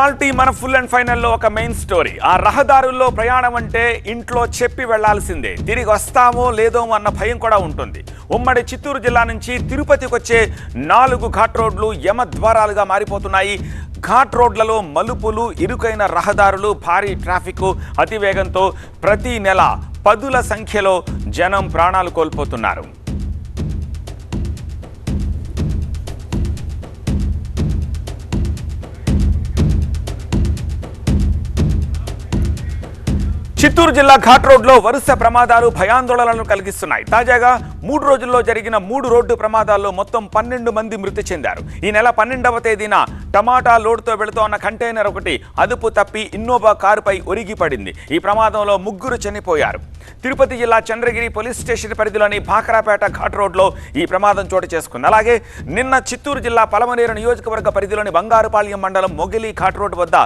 Quality మన full and ఫైనల్లో ఒక మెయిన్ స్టోరీ. ఆ రహదారుల్లో ప్రయాణం అంటే ఇంట్లో చెప్పి వెళ్ళాల్సిందే. తిరిగి వస్తామో లేదో అన్న భయం కూడా ఉంటుంది. ఉమ్మడి చిత్తూరు జిల్లా నుంచి తిరుపతికి వచ్చే నాలుగు ఘాట్ రోడ్లు యమద్వారాలుగా మారిపోతున్నాయి. ఘాట్ రోడ్లలో మలుపులు ఇరుకైన రహదారులు భారీ ట్రాఫిక్ అతివేగంతో ప్రతి నెల పదుల సంఖ్యలో జనం ప్రాణాలు కోల్పోతున్నారు. చిత్తూరు జిల్లా ఘాట్ రోడ్లో వరుస ప్రమాదాలు భయాందోళనలను కలిగిస్తున్నాయి. తాజాగా మూడు రోజుల్లో జరిగిన మూడు రోడ్డు ప్రమాదాల్లో మొత్తం పన్నెండు మంది మృతి చెందారు. ఈ నెల పన్నెండవ తేదీన టమాటా లోడ్తో వెళుతోన్న కంటైనర్ ఒకటి అదుపు తప్పి ఇన్నోవా కారుపై ఒరిగి పడింది ఈ ప్రమాదంలో ముగ్గురు చనిపోయారు. తిరుపతి జిల్లా చంద్రగిరి పోలీస్ స్టేషన్ పరిధిలోని భాకరాపేట ఘాట్ రోడ్లో ఈ ప్రమాదం చోటు చేసుకుంది. అలాగే నిన్న చిత్తూరు జిల్లా పలమనేరు నియోజకవర్గ పరిధిలోని బంగారుపాళ్యం మండలం మొగిలి ఘాట్ రోడ్ వద్ద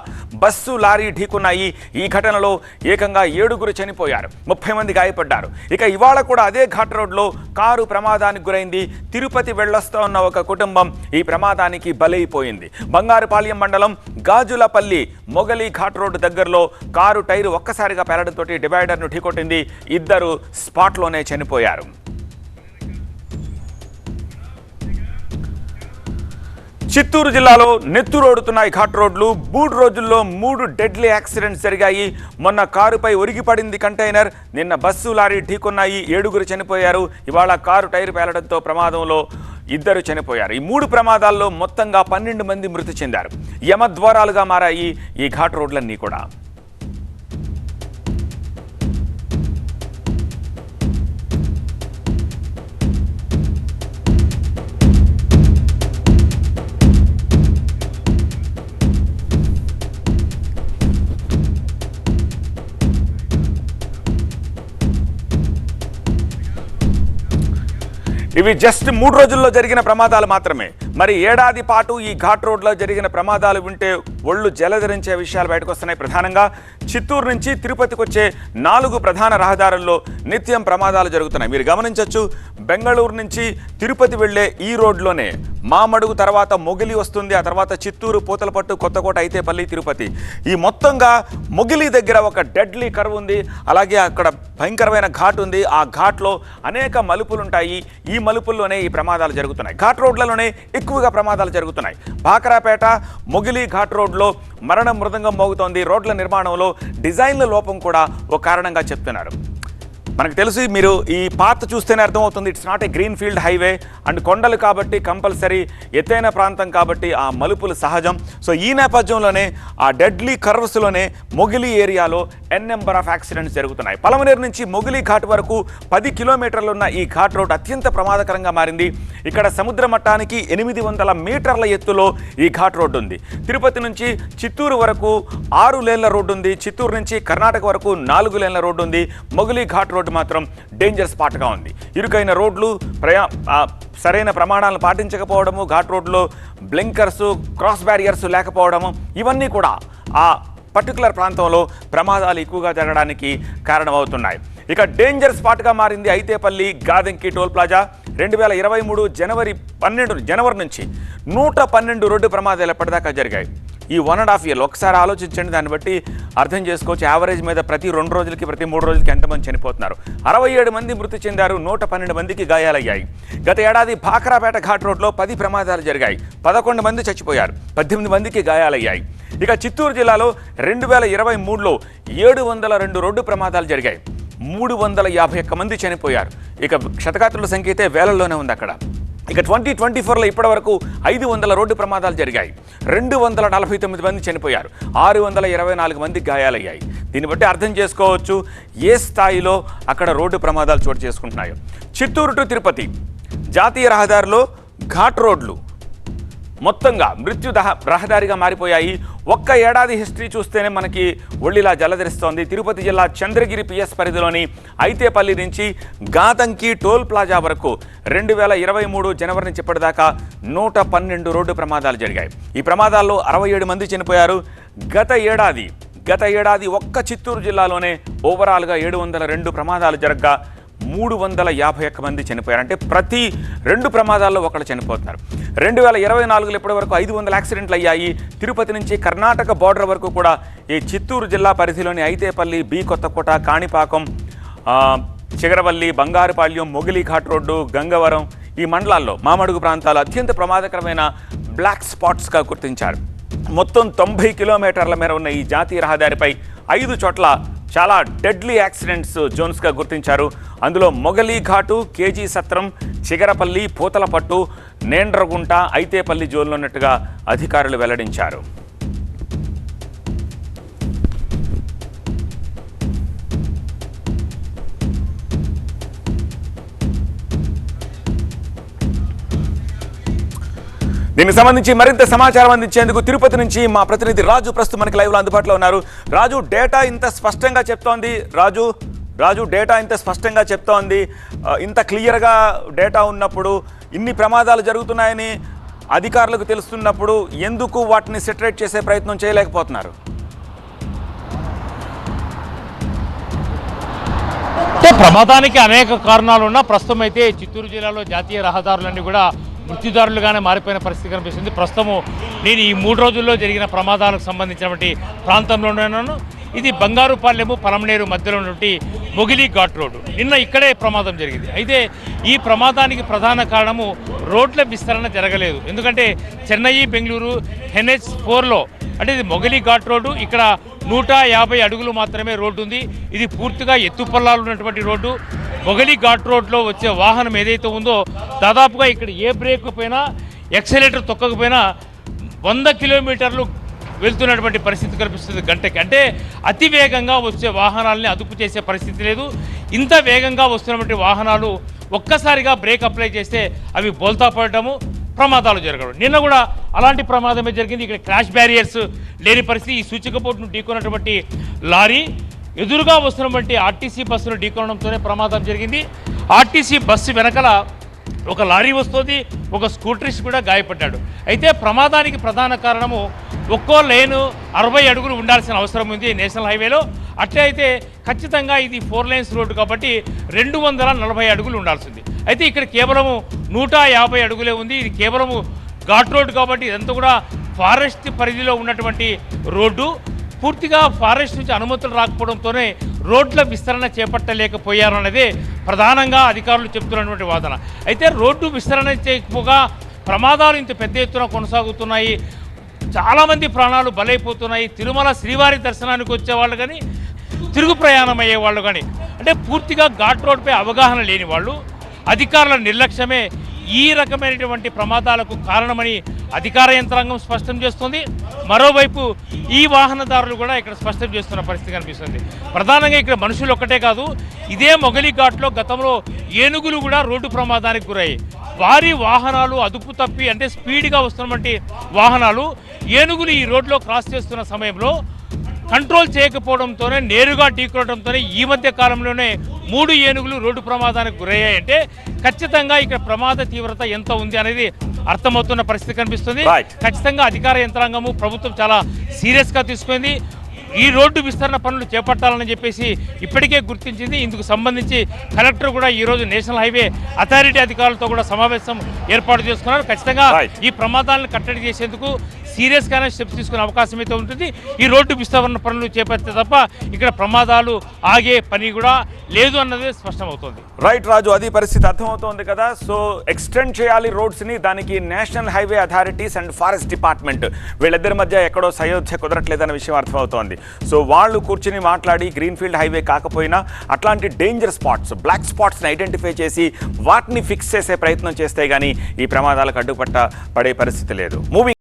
బస్సు లారీ ఢీకున్నాయి. ఈ ఘటనలో ఏకంగా ఏడుగురు చనిపోయారు. ముప్పై మంది గాయపడ్డారు. ఇక ఇవాళ కూడా అదే ఘాట్ రోడ్లో కారు ప్రమాదానికి గురైంది. తిరుపతి వెళ్ళొస్తా ఉన్న ఒక కుటుంబం ఈ ప్రమాదానికి బలైపోయింది. బంగారుపాళ్యం మండలం గాజులపల్లి మొగలి ఘాట్ రోడ్డు దగ్గరలో కారు టైరు ఒక్కసారిగా పెరడంతో డివైడర్ను ఢీకొట్టింది. ఇద్దరు స్పాట్లోనే చనిపోయారు. చిత్తూరు జిల్లాలో నెత్తురోడుతున్నాయి ఘాట్ రోడ్లు మూడు రోజుల్లో మూడు డెడ్లీ యాక్సిడెంట్స్ జరిగాయి. మొన్న కారుపై ఒరిగిపడింది కంటైనర్. నిన్న బస్సు లారీ ఢీకొన్నాయి. ఏడుగురు చనిపోయారు. ఇవాళ కారు టైర్ పేలడంతో ప్రమాదంలో ఇద్దరు చనిపోయారు. ఈ మూడు ప్రమాదాల్లో మొత్తంగా పన్నెండు మంది మృతి చెందారు. యమద్వారాలుగా మారాయి ఈ ఘాట్ రోడ్లన్నీ కూడా. ఇవి జస్ట్ మూడు రోజుల్లో జరిగిన ప్రమాదాలు మాత్రమే. మరి ఏడాది పాటు ఈ ఘాట్ రోడ్లో జరిగిన ప్రమాదాలు వింటే ఒళ్ళు జలధరించే విషయాలు బయటకు వస్తున్నాయి ప్రధానంగా. చిత్తూరు నుంచి తిరుపతికి వచ్చే నాలుగు ప్రధాన రహదారుల్లో నిత్యం ప్రమాదాలు జరుగుతున్నాయి. మీరు గమనించవచ్చు బెంగళూరు నుంచి తిరుపతి వెళ్ళే ఈ రోడ్లోనే మామడుగు తర్వాత మొగిలి వస్తుంది ఆ తర్వాత చిత్తూరు పూతలపట్టు కొత్తకోట అయితేపల్లి తిరుపతి. ఈ మొత్తంగా మొగిలి దగ్గర ఒక డెడ్లీ కర్వ్ ఉంది. అలాగే అక్కడ భయంకరమైన ఘాట్ ఉంది. ఆ ఘాట్లో అనేక మలుపులు ఉంటాయి ఈ మలుపుల్లోనే ఈ ప్రమాదాలు జరుగుతున్నాయి. ఘాట్ రోడ్లలోనే ఎక్కువగా ప్రమాదాలు జరుగుతున్నాయి. భాకరాపేట మొగిలి ఘాట్ రోడ్లో మరణ మృదంగం మోగుతోంది. రోడ్ల నిర్మాణంలో డిజైన్ల లోపం కూడా ఒక కారణంగా చెప్తున్నారు. మనకు తెలుసు మీరు ఈ పాత చూస్తేనే అర్థమవుతుంది it's not a green field highway and కొండలు కాబట్టి కంపల్సరీ ఎత్తైన ప్రాంతం కాబట్టి ఆ మలుపులు సహజం. సో ఈ నేపథ్యంలోనే ఆ డెడ్లీ కర్వ్స్లోనే మొగిలి ఏరియాలో ఎన్ నెంబర్ ఆఫ్ యాక్సిడెంట్స్ జరుగుతున్నాయి. పలమనేరు నుంచి మొగిలి ఘాట్ వరకు పది కిలోమీటర్లు ఉన్న ఈ ఘాట్ రోడ్ అత్యంత ప్రమాదకరంగా మారింది. ఇక్కడ సముద్ర మట్టానికి ఎనిమిది వందల మీటర్ల ఎత్తులో ఈ ఘాట్ రోడ్డు ఉంది. తిరుపతి నుంచి చిత్తూరు వరకు ఆరు లేన్ల రోడ్డు ఉంది. చిత్తూరు నుంచి కర్ణాటక వరకు నాలుగు లేన్ల రోడ్డు ఉంది. మొగిలి ఘాట్ రోడ్డు మాత్రం డేంజర్ స్పాట్గా ఉంది. ఇరుకైన రోడ్లు ప్రయా సరైన ప్రమాణాలను పాటించకపోవడము ఘాట్ రోడ్లో బ్లింకర్స్ క్రాస్ బ్యారియర్స్ లేకపోవడము ఇవన్నీ కూడా ఆ పర్టికులర్ ప్రాంతంలో ప్రమాదాలు ఎక్కువగా జరగడానికి కారణమవుతున్నాయి. ఇక డేంజర్ స్పాట్గా మారింది అయితేపల్లి గాదంకి టోల్ ప్లాజా. రెండు వేల ఇరవై మూడు జనవరి పన్నెండు జనవరి నుంచి నూట పన్నెండు రోడ్డు ప్రమాదాలు ఎప్పటిదాకా జరిగాయి. ఈ వన్ అండ్ హాఫ్ ఇయర్లో ఒకసారి ఆలోచించండి దాన్ని బట్టి అర్థం చేసుకోవచ్చు. యావరేజ్ మీద ప్రతి రెండు రోజులకి ప్రతి మూడు రోజులకి ఎంతమంది చనిపోతున్నారు? అరవై ఏడు మంది మృతి చెందారు నూట పన్నెండు మందికి గాయాలయ్యాయి. గత ఏడాది భాకరాపేట ఘాట్ రోడ్లో పది ప్రమాదాలు జరిగాయి. పదకొండు మంది చచ్చిపోయారు పద్దెనిమిది మందికి గాయాలయ్యాయి. ఇక చిత్తూరు జిల్లాలో రెండు వేల ఇరవై మూడులో ఏడు వందల రెండు రోడ్డు ప్రమాదాలు జరిగాయి. మూడు వందల యాభై ఒక్క మంది చనిపోయారు. ఇక క్షతగాత్రుల సంఖ్య అయితే వేలల్లోనే ఉంది అక్కడ. ఇక ట్వంటీ ట్వంటీ ఫోర్లో ఇప్పటి వరకు ఐదు వందల రోడ్డు ప్రమాదాలు జరిగాయి. రెండు వందల నలభై తొమ్మిది మంది చనిపోయారు. ఆరు వందల ఇరవై నాలుగు మంది గాయాలయ్యాయి. దీన్ని బట్టి అర్థం చేసుకోవచ్చు ఏ స్థాయిలో అక్కడ రోడ్డు ప్రమాదాలు చోటు చేసుకుంటున్నాయో. చిత్తూరు టు తిరుపతి జాతీయ రహదారిలో ఘాట్ రోడ్లు. మొత్తంగా మృత్యుదహ రహదారిగా మారిపోయాయి. ఒక్క ఏడాది హిస్టరీ చూస్తేనే మనకి ఒళ్ళిలా జలధరిస్తోంది. తిరుపతి జిల్లా చంద్రగిరి పిఎస్ పరిధిలోని ఐతేపల్లి నుంచి గాతంకి టోల్ ప్లాజా వరకు రెండు వేల ఇరవై మూడు జనవరి నుంచి ఇప్పటిదాకా నూట పన్నెండు రోడ్డు ప్రమాదాలు జరిగాయి. ఈ ప్రమాదాల్లో అరవై ఏడు మంది చనిపోయారు. గత ఏడాది గత ఏడాది ఒక్క చిత్తూరు జిల్లాలోనే ఓవరాల్గా ఏడు వందల రెండు ప్రమాదాలు జరగగా మూడు వందల యాభై ఒక్క మంది చనిపోయారు. అంటే ప్రతి రెండు ప్రమాదాల్లో ఒకళ్ళు చనిపోతున్నారు. రెండు వేల ఇరవై నాలుగులో ఇప్పటి వరకు ఐదు వందల యాక్సిడెంట్లు అయ్యాయి. తిరుపతి నుంచి కర్ణాటక బార్డర్ వరకు కూడా ఈ చిత్తూరు జిల్లా పరిధిలోని ఐతేపల్లి బి కొత్తకోట కాణిపాకం చిగరవల్లి బంగారుపాళ్యం మొగిలి ఘాట్ రోడ్డు గంగవరం ఈ మండలాల్లో మామడుగు ప్రాంతాలు అత్యంత ప్రమాదకరమైన బ్లాక్ స్పాట్స్గా గుర్తించారు. మొత్తం తొంభై కిలోమీటర్ల మేర ఉన్న ఈ జాతీయ రహదారిపై ఐదు చోట్ల చాలా డెడ్లీ యాక్సిడెంట్స్ జోన్స్గా గుర్తించారు. అందులో మొగలి ఘాటు కేజీ సత్రం చిగరపల్లి పూతలపట్టు నేండ్రగుంట ఐతేపల్లి జోన్లో ఉన్నట్టుగా అధికారులు వెల్లడించారు. దీనికి సంబంధించి మరింత సమాచారం అందించేందుకు తిరుపతి నుంచి మా ప్రతినిధి రాజు ప్రస్తుతం మనకి లైవ్లో అందుబాటులో ఉన్నారు. రాజు డేటా ఇంత స్పష్టంగా చెప్తోంది. రాజు రాజు డేటా ఇంత స్పష్టంగా చెప్తోంది. ఇంత క్లియర్గా డేటా ఉన్నప్పుడు ఇన్ని ప్రమాదాలు జరుగుతున్నాయని అధికారులకు తెలుస్తున్నప్పుడు ఎందుకు వాటిని సెటరేట్ చేసే ప్రయత్నం చేయలేకపోతున్నారు? అంటే ప్రమాదానికి అనేక కారణాలు ఉన్నా ప్రస్తుతం అయితే చిత్తూరు జిల్లాలో జాతీయ రహదారులన్నీ కూడా మృత్యుదారులుగానే మారిపోయిన పరిస్థితి కనిపిస్తుంది. ప్రస్తుతము నేను ఈ మూడు రోజుల్లో జరిగిన ప్రమాదాలకు సంబంధించినటువంటి ప్రాంతంలోనే ఉన్నాను ఇది బంగారుపాలెము పలమనేరు మధ్యలో ఉన్నటువంటి మొగిలి ఘాట్ రోడ్డు. నిన్న ఇక్కడే ప్రమాదం జరిగింది. అయితే ఈ ప్రమాదానికి ప్రధాన కారణము రోడ్ల విస్తరణ జరగలేదు. ఎందుకంటే చెన్నై బెంగళూరు ఎన్హెచ్ ఫోర్లో అంటే ఇది మొగలి ఘాట్ రోడ్డు. ఇక్కడ నూట యాభై అడుగులు మాత్రమే రోడ్డు ఉంది. ఇది పూర్తిగా ఎత్తుపల్లాలు ఉన్నటువంటి రోడ్డు. మొగలి ఘాట్ రోడ్లో వచ్చే వాహనం ఏదైతే ఉందో దాదాపుగా ఇక్కడ ఏ బ్రేక్ పోయినా ఎక్సలేటర్ తొక్కకపోయినా వంద కిలోమీటర్లు వెళ్తున్నటువంటి పరిస్థితి కనిపిస్తుంది గంటకి. అంటే అతి వేగంగా వచ్చే వాహనాలని అదుపు చేసే పరిస్థితి లేదు. ఇంత వేగంగా వస్తున్నటువంటి వాహనాలు ఒక్కసారిగా బ్రేక్ అప్లై చేస్తే అవి బోల్తా పడటము. ప్రమాదాలు జరగడం నిన్న కూడా అలాంటి ప్రమాదమే జరిగింది. ఇక్కడ క్రాష్ బ్యారియర్స్ లేని పరిస్థితి. ఈ సూచిక బోర్డును ఢీకొన్నటువంటి లారీ ఎదురుగా వస్తున్నటువంటి ఆర్టీసీ బస్సును ఢీకొనడంతోనే ప్రమాదం జరిగింది. ఆర్టీసీ బస్సు వెనకల ఒక లారీ వస్తుంది. ఒక స్కూటరిస్ట్ కూడా గాయపడ్డాడు. అయితే ప్రమాదానికి ప్రధాన కారణము ఒక్కో లేను అరవై అడుగులు ఉండాల్సిన అవసరం ఉంది నేషనల్ హైవేలో. అట్లే అయితే ఖచ్చితంగా ఇది ఫోర్ లైన్స్ రోడ్డు కాబట్టి రెండు వందల నలభై అడుగులు ఉండాల్సింది. అయితే ఇక్కడ కేవలము నూట యాభై అడుగులే ఉంది. ఇది కేవలము ఘాట్ రోడ్డు కాబట్టి ఇదంతా కూడా ఫారెస్ట్ పరిధిలో ఉన్నటువంటి రోడ్డు. పూర్తిగా ఫారెస్ట్ నుంచి అనుమతులు రాకపోవడంతోనే రోడ్ల విస్తరణ చేపట్టలేకపోయారు అనేది ప్రధానంగా అధికారులు చెప్తున్నటువంటి వాదన. అయితే రోడ్డు విస్తరణ చేయకపోగా ప్రమాదాలు ఇంత పెద్ద ఎత్తున కొనసాగుతున్నాయి. చాలామంది ప్రాణాలు బలైపోతున్నాయి. తిరుమల శ్రీవారి దర్శనానికి వచ్చేవాళ్ళు కానీ తిరుగు ప్రయాణం అయ్యేవాళ్ళు కానీ అంటే పూర్తిగా ఘాట్ రోడ్పై అవగాహన లేని వాళ్ళు అధికారుల నిర్లక్ష్యమే ఈ రకమైనటువంటి ప్రమాదాలకు కారణమని అధికార యంత్రాంగం స్పష్టం చేస్తుంది. మరోవైపు ఈ వాహనదారులు కూడా ఇక్కడ స్పష్టం చేస్తున్న పరిస్థితి కనిపిస్తుంది. ప్రధానంగా ఇక్కడ మనుషులు ఒక్కటే కాదు ఇదే మొగలి ఘాట్లో గతంలో ఏనుగులు కూడా రోడ్డు ప్రమాదానికి గురయ్యాయి. వారి వాహనాలు అదుపు తప్పి అంటే స్పీడ్గా వస్తున్నటువంటి వాహనాలు ఏనుగులు ఈ రోడ్లో క్రాస్ చేస్తున్న సమయంలో కంట్రోల్ చేయకపోవడంతోనే నేరుగా ఢీకొనడంతోనే ఈ మధ్య కాలంలోనే మూడు ఏనుగులు రోడ్డు ప్రమాదానికి గురయ్యాయంటే ఖచ్చితంగా ఇక్కడ ప్రమాద తీవ్రత ఎంత ఉంది అనేది అర్థమవుతున్న పరిస్థితి కనిపిస్తుంది. ఖచ్చితంగా అధికార యంత్రాంగము ప్రభుత్వం చాలా సీరియస్గా తీసుకుంది ఈ రోడ్డు విస్తరణ పనులు చేపట్టాలని చెప్పేసి ఇప్పటికే గుర్తించింది ఇందుకు సంబంధించి కలెక్టర్ కూడా ఈ రోజు నేషనల్ హైవే అథారిటీ అధికారులతో కూడా సమావేశం ఏర్పాటు చేసుకున్నారు ఖచ్చితంగా. ఈ ప్రమాదాలను కట్టడి చేసేందుకు సీరియస్గానే స్టెప్స్ తీసుకునే అవకాశం అయితే ఉంటుంది. ఈ రోడ్డు విస్తరణ పనులు చేపడితే తప్ప ఇక్కడ ప్రమాదాలు ఆగే పని కూడా లేదు అన్నది స్పష్టమవుతుంది. రైట్ రాజు అది పరిస్థితి అర్థమవుతోంది కదా. సో ఎక్స్టెండ్ చేయాలి రోడ్స్ని దానికి national highway authorities and forest department. వీళ్ళిద్దరి మధ్య ఎక్కడో సయోధ్య కుదరట్లేదన్న విషయం అర్థమవుతోంది. సో వాళ్ళు కూర్చుని మాట్లాడి గ్రీన్ఫీల్డ్ హైవే కాకపోయినా అట్లాంటి డేంజర్ స్పాట్స్ బ్లాక్ స్పాట్స్ని ఐడెంటిఫై చేసి వాటిని ఫిక్స్ చేసే ప్రయత్నం చేస్తే కానీ ఈ ప్రమాదాలకు అడ్డుపట్ట పడే పరిస్థితి లేదు. మూవీ